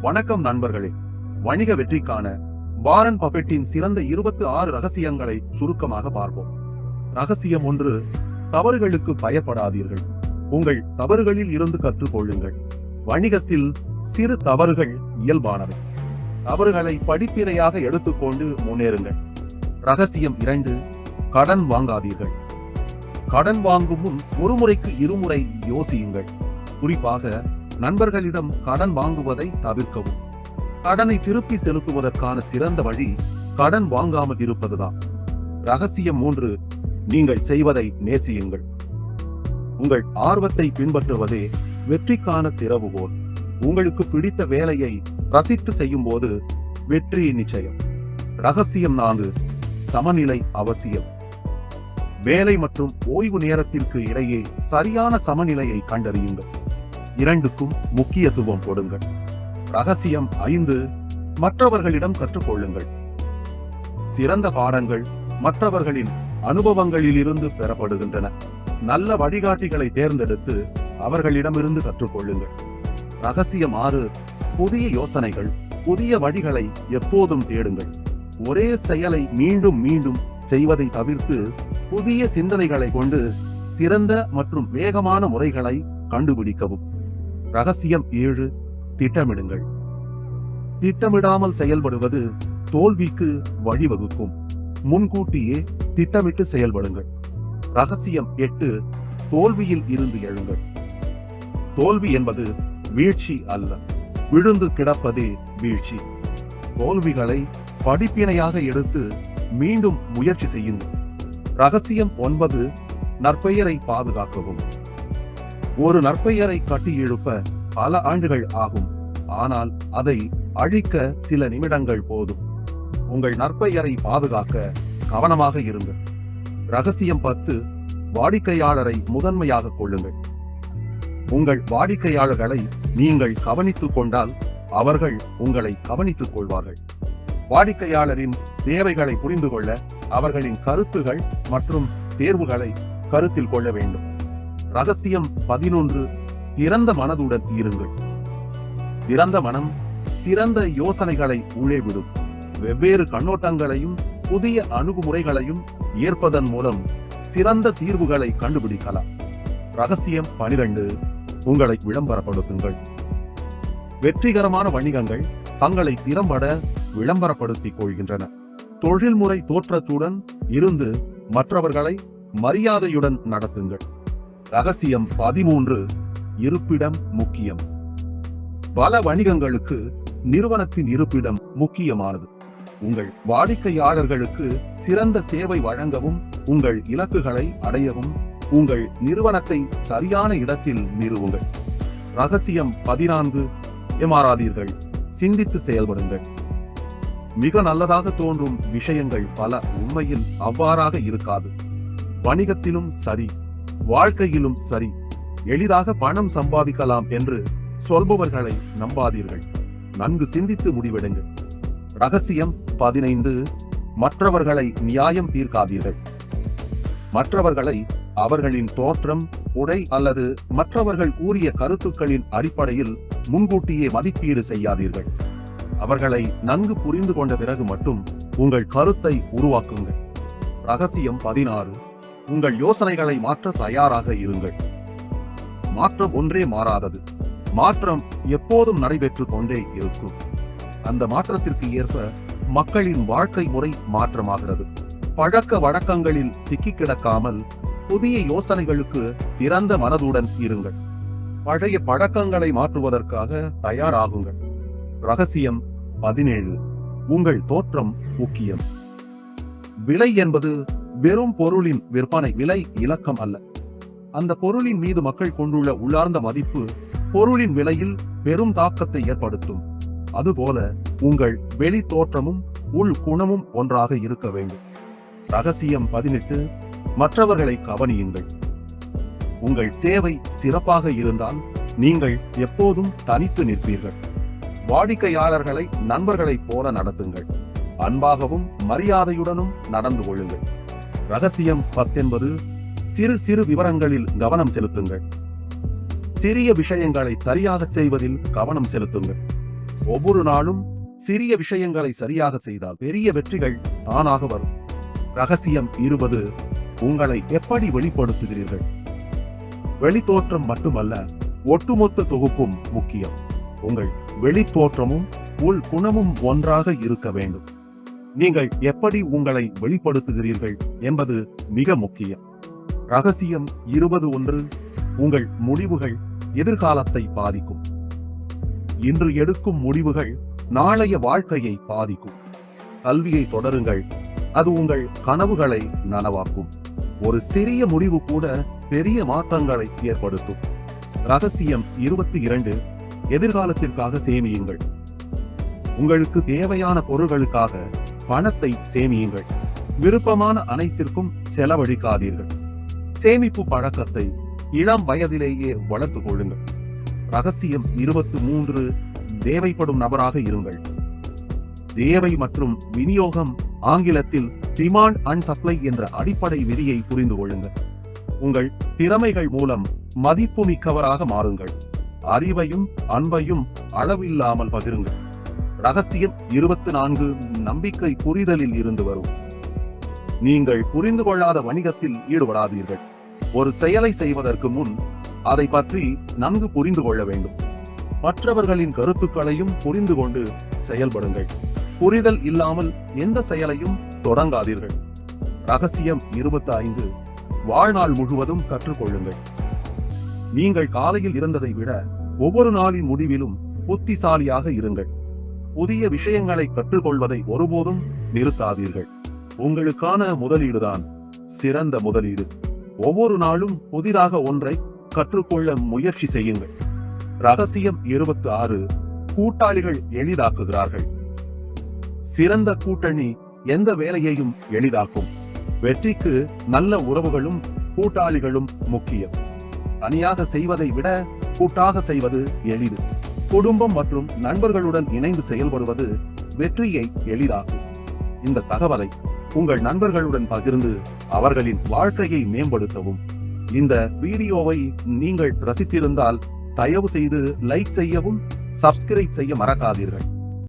வணக்கம் நண்பர்களே. வணிக வெற்றிக்கான வாரன் பபெட்டின் சிறந்த இருபத்தி ஆறு ரகசியங்களை சுருக்கமாக பார்ப்போம். ரகசியம் ஒன்று தவறுகளுக்கு பயப்படாதீர்கள். உங்கள் தவறுகளில் இருந்து கற்றுக்கொள்ளுங்கள். வணிகத்தில் சிறு தவறுகள் இயல்பானவை. தவறுகளை படிப்பினையாக எடுத்துக்கொண்டு முன்னேறுங்கள். ரகசியம் இரண்டு கடன் வாங்காதீர்கள். கடன் வாங்கும் முன் ஒரு முறைக்கு இருமுறை யோசியுங்கள். குறிப்பாக நண்பர்களிடம் கடன் வாங்குவதை தவிர்க்கவும். கடனை திருப்பி செலுத்துவதற்கான சிறந்த வழி கடன் வாங்காமல் இருப்பதுதான். ரகசியம் மூன்று நீங்கள் செய்வதை நேசியுங்கள். உங்கள் ஆர்வத்தை பின்பற்றுவதே வெற்றிக்கான திறவுகோல். உங்களுக்கு பிடித்த வேலையை ரசித்து செய்யும் போது வெற்றி நிச்சயம். ரகசியம் நான்கு சமநிலை அவசியம். வேலை மற்றும் ஓய்வு நேரத்திற்கு இடையே சரியான சமநிலையை கண்டறியுங்கள். இரண்டுக்கும் முக்கியத்துவம் கொடுங்கள். ரகசியம் ஐந்து மற்றவர்களிடம் கற்றுக்கொள்ளுங்கள். சிறந்த பாடங்கள் மற்றவர்களின் அனுபவங்களிலிருந்து பெறப்படுகின்றன. நல்ல வழிகாட்டிகளை தேர்ந்தெடுத்து அவர்களிடமிருந்து கற்றுக்கொள்ளுங்கள். ரகசியம் ஆறு புதிய யோசனைகள் புதிய வழிகளை எப்போதும் தேடுங்கள். ஒரே செயலை மீண்டும் மீண்டும் செய்வதை தவிர்த்து புதிய சிந்தனைகளை கொண்டு சிறந்த மற்றும் வேகமான முறைகளை கண்டுபிடிக்கவும். ரகசியம் ஏழு திட்டமிடுங்கள். திட்டமிடாமல் செயல்படுவது தோல்விக்கு வழிவகுக்கும். முன்கூட்டியே திட்டமிட்டு செயல்படுங்கள். ரகசியம் எட்டு தோல்வியில் இருந்து எழுங்கள். தோல்வி என்பது வீழ்ச்சி அல்ல விழுந்து கிடப்பதே வீழ்ச்சி. தோல்விகளை படிப்பினையாக எடுத்து மீண்டும் முயற்சி செய்யுங்கள். ரகசியம் ஒன்பது நற்பெயரை பாதுகாக்கவும். ஒரு நற்பெயரை கட்டி எழுப்ப பல ஆண்டுகள் ஆகும். ஆனால் அதை அழிக்க சில நிமிடங்கள் போதும். உங்கள் நற்பெயரை பாதுகாக்க கவனமாக இருங்கள். ரகசியம் பத்து வாடிக்கையாளரை முதன்மையாக கொள்ளுங்கள். உங்கள் வாடிக்கையாளர்களை நீங்கள் கவனித்துக் கொண்டால் அவர்கள் உங்களை கவனித்துக் கொள்வார்கள். வாடிக்கையாளரின் தேவைகளை புரிந்து கொள்ள அவர்களின் கருத்துகள் மற்றும் தேர்வுகளை கருத்தில் கொள்ள வேண்டும். ரகசியம் பதினொன்று. திறந்த மனதுடன் இருங்கள். திறந்த மனம் சிறந்த யோசனைகளை உள்ளே விடும். வெவ்வேறு கண்ணோட்டங்களையும் புதிய அணுகுமுறைகளையும் ஏற்பதன் மூலம் சிறந்த தீர்வுகளை கண்டுபிடிக்கலாம். ரகசியம் பனிரெண்டு. உங்களை விளம்பரப்படுத்துங்கள். வெற்றிகரமான வணிகங்கள் தங்களை திறம்பட விளம்பரப்படுத்திக் கொள்கின்றன. தொழில்முறை தோற்றத்துடன் இருந்து மற்றவர்களை மரியாதையுடன் நடத்துங்கள். ரகசியம் பதிமூன்று இருப்பிடம் முக்கியம். பல வணிகங்களுக்கு நிறுவனத்தின் இருப்பிடம் முக்கியமானது. உங்கள் வாடிக்கையாளர்களுக்கு சிறந்த சேவை வழங்கவும் உங்கள் இலக்குகளை அடையவும் உங்கள் நிறுவனத்தை சரியான இடத்தில் நிறுவுங்கள். ரகசியம் பதினான்கு ஏமாறாதீர்கள் சிந்தித்து செயல்படுங்கள். மிக நல்லதாக தோன்றும் விஷயங்கள் பல உண்மையில் அவ்வாறாக இருக்காது. வணிகத்திலும் சரி. வாழ்க்கையிலும் சரி எளிதாக பணம் சம்பாதிக்கலாம் என்று சொல்பவர்களை நம்பாதீர்கள். நன்கு சிந்தித்து முடிவெடுங்கள். ரகசியம் பதினைந்து மற்றவர்களை நியாயம் தீர்க்காதீர்கள். மற்றவர்களை அவர்களின் தோற்றம் உடை அல்லது மற்றவர்கள் கூறிய கருத்துக்களின் அடிப்படையில் முன்கூட்டியே மதிப்பீடு செய்யாதீர்கள். அவர்களை நன்கு புரிந்து கொண்ட பிறகு மட்டும் உங்கள் கருத்தை உருவாக்குங்கள். ரகசியம் பதினாறு உங்கள் யோசனைகளை மாற்ற தயாராக இருங்கள். மாற்றம் ஒன்றே மாறாதது. மாற்றம் எப்போதும் நடைபெற்றுக் கொண்டே இருக்கும். அந்த மாற்றத்திற்கு ஏற்ப மக்களின் வாழ்க்கை முறை மாற்றமாகிறது. பழக்க வழக்கங்களில் சிக்கி கிடக்காமல் புதிய யோசனைகளுக்கு திறந்த மனதுடன் இருங்கள். பழைய பழக்கங்களை மாற்றுவதற்காக தயாராகுங்கள். ரகசியம் பதினேழு. உங்கள் தோற்றம் முக்கியம். விலை என்பது வெறும் பொருளின் விற்பனை விலை இலக்கம் அல்ல. அந்த பொருளின் மீது மக்கள் கொண்டுள்ள உள்ளார்ந்த மதிப்பு பொருளின் விலையில் பெரும் தாக்கத்தை ஏற்படுத்தும். அதுபோல உங்கள் வெளி தோற்றமும் உள் குணமும் ஒன்றாக இருக்க வேண்டும். ரகசியம் பதினெட்டு மற்றவர்களை கவனியுங்கள். உங்கள் சேவை சிறப்பாக இருந்தால் நீங்கள் எப்போதும் தனித்து நிற்பீர்கள். வாடிக்கையாளர்களை நண்பர்களைப் போல நடத்துங்கள். அன்பாகவும் மரியாதையுடனும் நடந்து கொள்ளுங்கள். ரகசியம் பத்தென்பது. சிறு சிறு விவரங்களில் கவனம் செலுத்துங்கள். சிறிய விஷயங்களை சரியாக செய்வதில் கவனம் செலுத்துங்கள். ஒவ்வொரு நாளும் சிறிய விஷயங்களை சரியாக செய்தால் பெரிய வெற்றிகள் தானாக வரும். ரகசியம் இருபது. உங்களை எப்படி வெளிப்படுத்துகிறீர்கள்? வெளித்தோற்றம் மட்டுமல்ல ஒட்டுமொத்த தொகுப்பும் முக்கியம். உங்கள் வெளித்தோற்றமும் உள் குணமும் ஒன்றாக இருக்க வேண்டும். நீங்கள் எப்படி உங்களை வெளிப்படுத்துகிறீர்கள் என்பது மிக முக்கியம். ரகசியம் இருபது ஒன்று உங்கள் முடிவுகள் எதிர்காலத்தை பாதிக்கும். இன்று எடுக்கும் முடிவுகள் நாளைய வாழ்க்கையை பாதிக்கும். கல்வியை தொடருங்கள் அது உங்கள் கனவுகளை நனவாக்கும். ஒரு சிறிய முடிவு கூட பெரிய மாற்றங்களை ஏற்படுத்தும். ரகசியம் இருபத்தி இரண்டு எதிர்காலத்திற்காக சேமியுங்கள். உங்களுக்கு தேவையான பொருள்களுக்காக பணத்தை சேமியுங்கள். விருப்பமான அனைத்திற்கும் செலவழிக்காதீர்கள். சேமிப்பு பழக்கத்தை இளம் வயதிலேயே வளர்த்து கொள்ளுங்கள். ரகசியம் இருபத்தி மூன்று தேவைப்படும் நபராக இருங்கள். தேவை மற்றும் விநியோகம் ஆங்கிலத்தில் டிமாண்ட் அண்ட் சப்ளை என்ற அடிப்படை விதியை புரிந்து கொள்ளுங்கள். உங்கள் திறமைகள் மூலம் மதிப்புமிக்கவராக மாறுங்கள். அறிவையும் அன்பையும் அளவில்லாமல் பகிருங்கள். ரகசியம் இருபத்தி நான்கு நம்பிக்கை புரிதலில் இருந்து வரும். நீங்கள் புரிந்து கொள்ளாத வணிகத்தில் ஈடுபடாதீர்கள். ஒரு செயலை செய்வதற்கு முன் அதை பற்றி நன்கு புரிந்து கொள்ள வேண்டும். மற்றவர்களின் கருத்துக்களையும் புரிந்து கொண்டு செயல்படுங்கள். புரிதல் இல்லாமல் எந்த செயலையும் தொடங்காதீர்கள். ரகசியம் இருபத்தி ஐந்து வாழ்நாள் முழுவதும் கற்றுக்கொள்ளுங்கள். நீங்கள் காலையில் இருந்ததை விட ஒவ்வொரு நாளின் முடிவிலும் புத்திசாலியாக இருங்கள். புதிய விஷயங்களை கற்றுக்கொள்வதை ஒருபோதும் நிறுத்தாதீர்கள். உங்களுக்கான முதலீடுதான் சிறந்த முதலீடு. ஒவ்வொரு நாளும் புதிதாக ஒன்றை கற்றுக்கொள்ள முயற்சி செய்யுங்கள். ரகசியம் இருபத்தி ஆறு கூட்டாளிகள் எளிதாக்குகிறார்கள். சிறந்த கூட்டணி எந்த வேலையையும் எளிதாக்கும். வெற்றிக்கு நல்ல உறவுகளும் கூட்டாளிகளும் முக்கியம். தனியாக செய்வதை விட கூட்டாக செய்வது எளிது. குடும்பம் மற்றும் நண்பர்களுடன் இணைந்து செயல்படுவது வெற்றியை எளிதாகும் இந்த தகவலை உங்கள் நண்பர்களுடன் பகிர்ந்து அவர்களின் வாழ்க்கையை மேம்படுத்தவும். இந்த வீடியோவை நீங்கள் ரசித்திருந்தால் தயவு செய்து லைக் செய்யவும் சப்ஸ்கிரைப் செய்ய மறக்காதீர்கள்.